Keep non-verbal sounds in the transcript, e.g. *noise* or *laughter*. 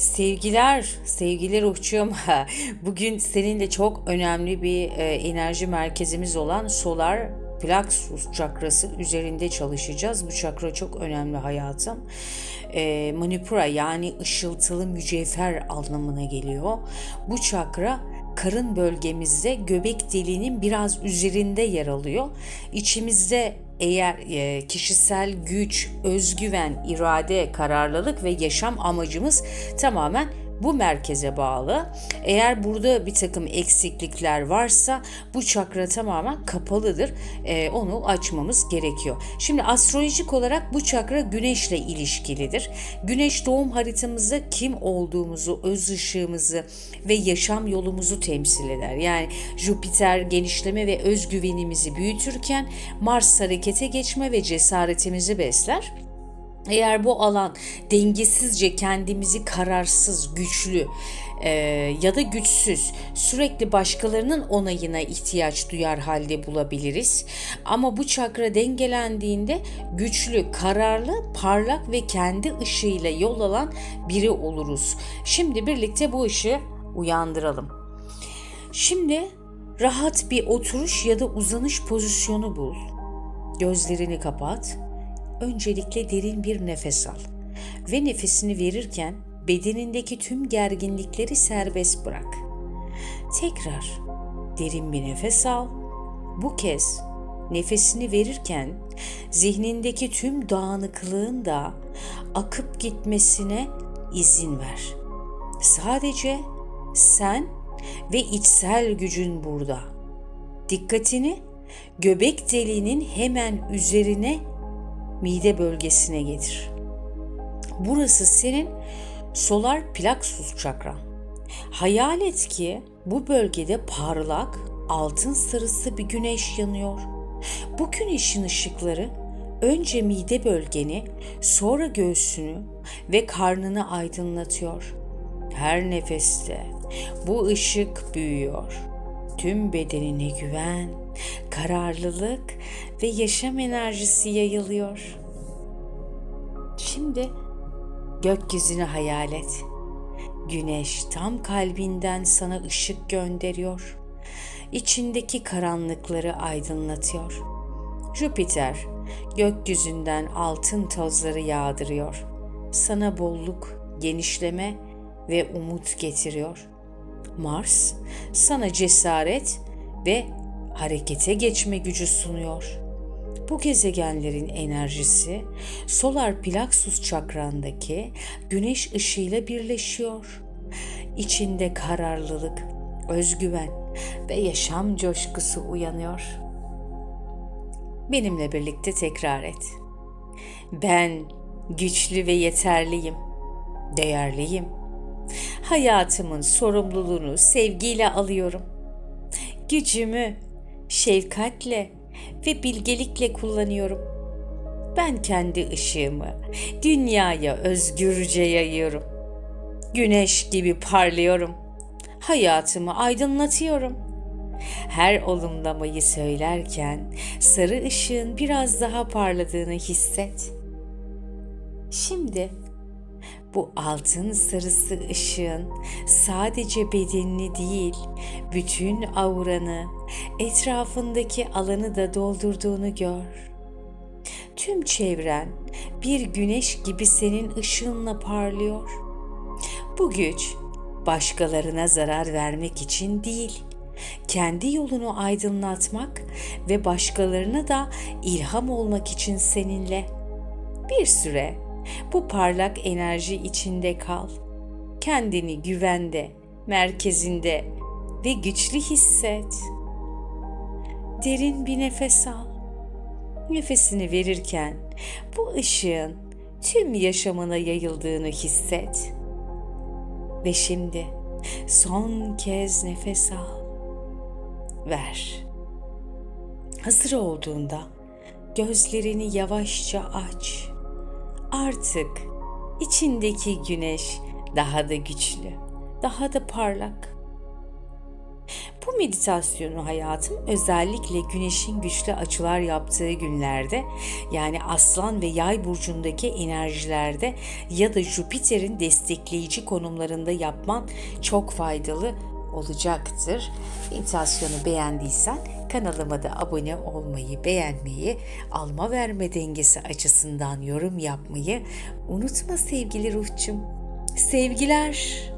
Sevgiler, sevgiler uçum. *laughs* Bugün seninle çok önemli bir e, enerji merkezimiz olan solar plexus çakrası üzerinde çalışacağız. Bu çakra çok önemli hayatım. E, manipura yani ışıltılı mücevher anlamına geliyor. Bu çakra karın bölgemizde göbek deliğinin biraz üzerinde yer alıyor. İçimizde eğer e, kişisel güç, özgüven, irade, kararlılık ve yaşam amacımız tamamen bu merkeze bağlı. Eğer burada bir takım eksiklikler varsa bu çakra tamamen kapalıdır. E, onu açmamız gerekiyor. Şimdi astrolojik olarak bu çakra güneşle ilişkilidir. Güneş doğum haritamızda kim olduğumuzu, öz ışığımızı ve yaşam yolumuzu temsil eder. Yani Jüpiter genişleme ve özgüvenimizi büyütürken Mars harekete geçme ve cesaretimizi besler. Eğer bu alan dengesizce kendimizi kararsız, güçlü e, ya da güçsüz, sürekli başkalarının onayına ihtiyaç duyar halde bulabiliriz. Ama bu çakra dengelendiğinde güçlü, kararlı, parlak ve kendi ışığıyla yol alan biri oluruz. Şimdi birlikte bu ışığı uyandıralım. Şimdi rahat bir oturuş ya da uzanış pozisyonu bul. Gözlerini kapat öncelikle derin bir nefes al ve nefesini verirken bedenindeki tüm gerginlikleri serbest bırak. Tekrar derin bir nefes al. Bu kez nefesini verirken zihnindeki tüm dağınıklığın da akıp gitmesine izin ver. Sadece sen ve içsel gücün burada. Dikkatini göbek deliğinin hemen üzerine mide bölgesine getir. Burası senin solar plexus çakran. Hayal et ki bu bölgede parlak, altın sarısı bir güneş yanıyor. Bu güneşin ışıkları önce mide bölgeni, sonra göğsünü ve karnını aydınlatıyor. Her nefeste bu ışık büyüyor. Tüm bedenine güven, kararlılık ve yaşam enerjisi yayılıyor. Şimdi gökyüzünü hayal et. Güneş tam kalbinden sana ışık gönderiyor. İçindeki karanlıkları aydınlatıyor. Jüpiter gökyüzünden altın tozları yağdırıyor. Sana bolluk, genişleme ve umut getiriyor. Mars sana cesaret ve harekete geçme gücü sunuyor. Bu gezegenlerin enerjisi solar plexus çakrandaki güneş ışığıyla birleşiyor. İçinde kararlılık, özgüven ve yaşam coşkusu uyanıyor. Benimle birlikte tekrar et. Ben güçlü ve yeterliyim. Değerliyim. Hayatımın sorumluluğunu sevgiyle alıyorum. Gücümü şefkatle ve bilgelikle kullanıyorum. Ben kendi ışığımı dünyaya özgürce yayıyorum. Güneş gibi parlıyorum. Hayatımı aydınlatıyorum. Her olumlamayı söylerken sarı ışığın biraz daha parladığını hisset. Şimdi bu altın sarısı ışığın sadece bedenini değil, bütün auranı, etrafındaki alanı da doldurduğunu gör. Tüm çevren bir güneş gibi senin ışığınla parlıyor. Bu güç başkalarına zarar vermek için değil, kendi yolunu aydınlatmak ve başkalarına da ilham olmak için seninle. Bir süre bu parlak enerji içinde kal. Kendini güvende, merkezinde ve güçlü hisset. Derin bir nefes al. Nefesini verirken bu ışığın tüm yaşamına yayıldığını hisset. Ve şimdi son kez nefes al. Ver. Hazır olduğunda gözlerini yavaşça aç artık içindeki güneş daha da güçlü, daha da parlak. Bu meditasyonu hayatım özellikle güneşin güçlü açılar yaptığı günlerde yani aslan ve yay burcundaki enerjilerde ya da Jüpiter'in destekleyici konumlarında yapman çok faydalı olacaktır. Meditasyonu beğendiysen kanalıma da abone olmayı, beğenmeyi, alma verme dengesi açısından yorum yapmayı unutma sevgili ruhçum. Sevgiler.